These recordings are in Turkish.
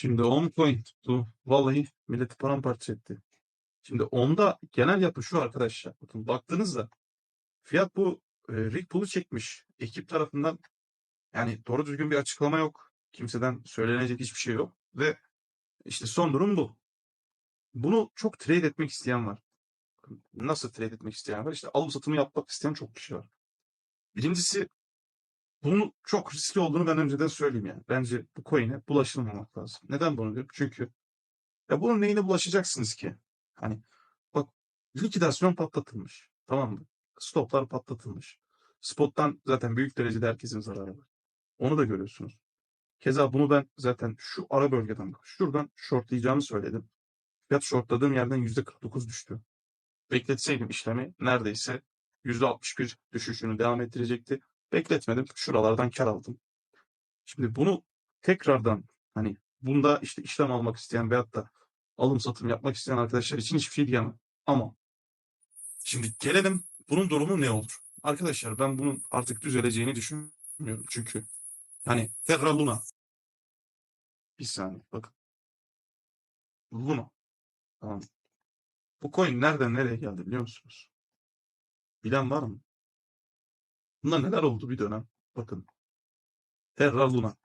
Şimdi 10 coin tuttu. Vallahi milleti paramparça etti. Şimdi onda genel yapı şu arkadaşlar. Bakın baktığınızda fiyat bu e, rig pool'u çekmiş. Ekip tarafından yani doğru düzgün bir açıklama yok. Kimseden söylenecek hiçbir şey yok. Ve işte son durum bu. Bunu çok trade etmek isteyen var. Nasıl trade etmek isteyen var? İşte alım satımı yapmak isteyen çok kişi var. Birincisi bunun çok riskli olduğunu ben önceden söyleyeyim yani. Bence bu coin'e bulaşılmamak lazım. Neden bunu diyorum? Çünkü ya bunun neyine bulaşacaksınız ki? Hani bak likidasyon patlatılmış. Tamam mı? Stoplar patlatılmış. Spot'tan zaten büyük derecede herkesin zararı var. Onu da görüyorsunuz. Keza bunu ben zaten şu ara bölgeden. Şuradan shortlayacağımı söyledim. Fiyat shortladığım yerden %49 düştü. Bekletseydim işlemi neredeyse %61 düşüşünü devam ettirecekti. Bekletmedim. Şuralardan kar aldım. Şimdi bunu tekrardan hani bunda işte işlem almak isteyen veyahut da alım satım yapmak isteyen arkadaşlar için hiçbir şey diyemem. Ama şimdi gelelim bunun durumu ne olur? Arkadaşlar ben bunun artık düzeleceğini düşünmüyorum. Çünkü hani Terra Luna bir saniye bakın. Luna. Tamam. Bu coin nereden nereye geldi biliyor musunuz? Bilen var mı? Bunda neler oldu bir dönem? Bakın. Terra Luna.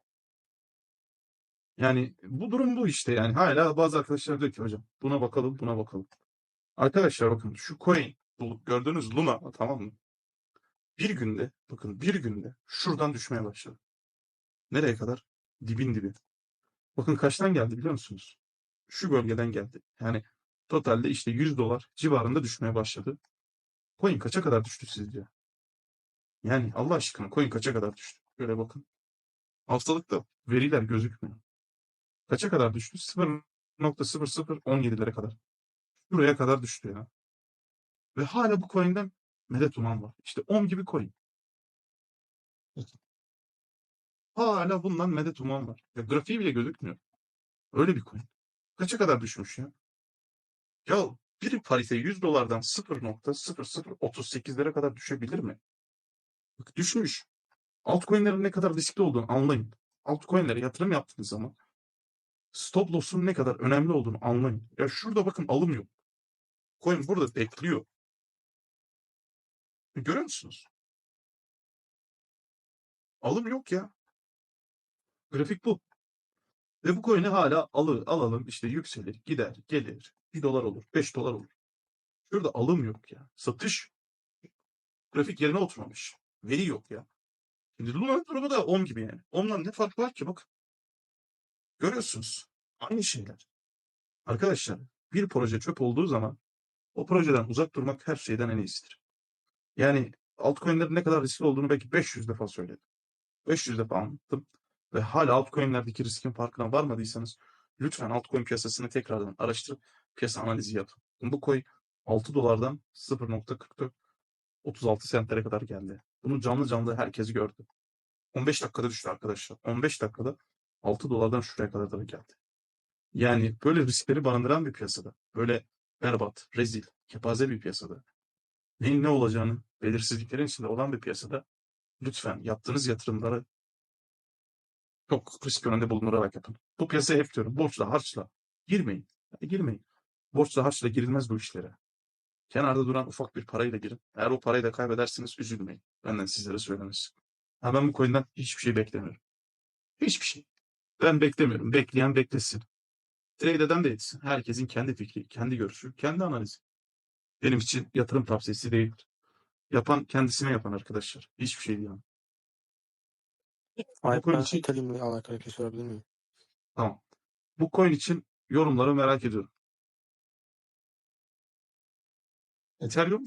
Yani bu durum bu işte yani. Hala bazı arkadaşlar diyor ki hocam buna bakalım buna bakalım. Arkadaşlar bakın şu coin bu gördüğünüz Luna tamam mı? Bir günde bakın bir günde şuradan düşmeye başladı. Nereye kadar? Dibin dibi. Bakın kaçtan geldi biliyor musunuz? Şu bölgeden geldi. Yani totalde işte 100 dolar civarında düşmeye başladı. Coin kaça kadar düştü sizce? Yani Allah aşkına coin kaça kadar düştü? Böyle bakın. Haftalıkta veriler gözükmüyor. Kaça kadar düştü? 0.0017'lere kadar. Buraya kadar düştü ya. Ve hala bu coin'den medet uman var. İşte 10 gibi coin. Hala bundan medet uman var. Ya grafiği bile gözükmüyor. Öyle bir coin. Kaça kadar düşmüş ya? Ya bir parite 100 dolardan 0.0038'lere kadar düşebilir mi? Düşmüş. Altcoin'lerin ne kadar riskli olduğunu anlayın. Altcoin'lere yatırım yaptığınız zaman stop loss'un ne kadar önemli olduğunu anlayın. Ya şurada bakın alım yok. Coin burada bekliyor. E, Görüyor musunuz? Alım yok ya. Grafik bu. Ve bu coin'i hala alır, alalım işte yükselir, gider, gelir. 1 dolar olur, 5 dolar olur. Şurada alım yok ya. Satış. Grafik yerine oturmamış. Veri yok ya. Şimdi Luna'nın durumu da 10 gibi yani. Ondan ne fark var ki bak. Görüyorsunuz. Aynı şeyler. Arkadaşlar bir proje çöp olduğu zaman o projeden uzak durmak her şeyden en iyisidir. Yani altcoin'lerin ne kadar riskli olduğunu belki 500 defa söyledim. 500 defa anlattım. Ve hala altcoin'lerdeki riskin farkına varmadıysanız lütfen altcoin piyasasını tekrardan araştırıp piyasa analizi yapın. Bu coin 6 dolardan 0.44 36 sentlere kadar geldi. Bunu canlı canlı herkes gördü. 15 dakikada düştü arkadaşlar. 15 dakikada 6 dolardan şuraya kadar da geldi. Yani böyle riskleri barındıran bir piyasada, böyle berbat, rezil, kepaze bir piyasada, neyin ne olacağını belirsizliklerin içinde olan bir piyasada lütfen yaptığınız yatırımları çok risk önünde bulundurarak yapın. Bu piyasaya hep diyorum borçla, harçla girmeyin. Yani girmeyin. Borçla, harçla girilmez bu işlere. Kenarda duran ufak bir parayla girin. Eğer o parayı da kaybederseniz üzülmeyin. Benden sizlere söylemesi. Ha ben bu coin'den hiçbir şey beklemiyorum. Hiçbir şey. Ben beklemiyorum. Bekleyen beklesin. Trade eden de etsin. Herkesin kendi fikri, kendi görüşü, kendi analizi. Benim için yatırım tavsiyesi değildir. Yapan kendisine yapan arkadaşlar. Hiçbir şey diyemem. Ay, coin için- alakalı bir şey sorabilir miyim? Tamam. Bu coin için yorumları merak ediyorum. ¿En serio?